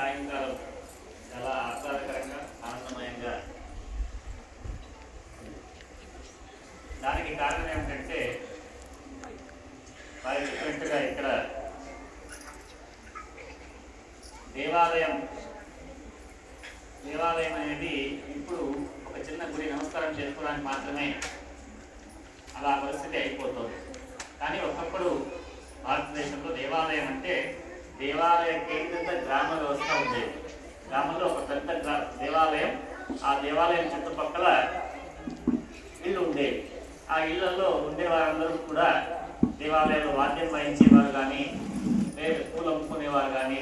సాయంకాలం చాలా ఆహ్లాదకరంగా ఆనందమయంగా. దానికి కారణం ఏమిటంటే వారు చెప్పినట్టుగా ఇక్కడ దేవాలయం దేవాలయం అనేది ఇప్పుడు ఒక చిన్న గుడి నమస్కారం చేసుకోవడానికి మాత్రమే అలా పరిస్థితి అయిపోతుంది. కానీ ఒకప్పుడు భారతదేశంలో దేవాలయం అంటే దేవాలయం కేంద్రిత గ్రామ వ్యవస్థ ఉండేది గ్రామంలో ఒక పెద్ద గ్రా- దేవాలయం. ఆ దేవాలయం చుట్టుపక్కల ఇల్లు ఉండేవి ఆ ఇళ్ళలో ఉండే వారందరూ కూడా దేవాలయంలో వాద్యం వహించేవారు కానీ లేదు పూలు అమ్ముకునేవారు కానీ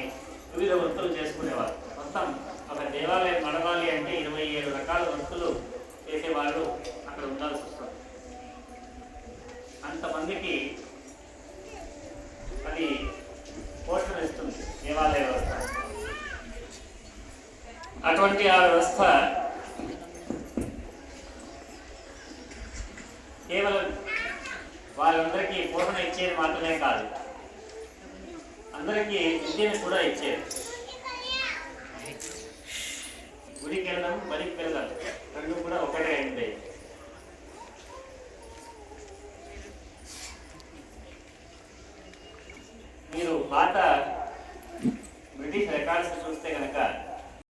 వివిధ వృత్తులు చేసుకునేవారు. మొత్తం ఒక దేవాలయం నడవాలి అంటే ఇరవై ఏడు రకాల వృత్తులు చేసేవాళ్ళు అక్కడ ఉండాల్సి వస్తుంది. అంతమందికి అది పోషణ ఇస్తుంది దేవాలయ వ్యవస్థ అటువంటి ఆ వ్యవస్థ కేవలం వారందరికీ పోషణ ఇచ్చేది మాత్రమే కాదు. అందరికీ విద్యను కూడా ఇచ్చేది. గుడికి వెళ్ళడం బడికి వెళ్ళడం రెండు కూడా ఒకటే అయింది మీరు పాత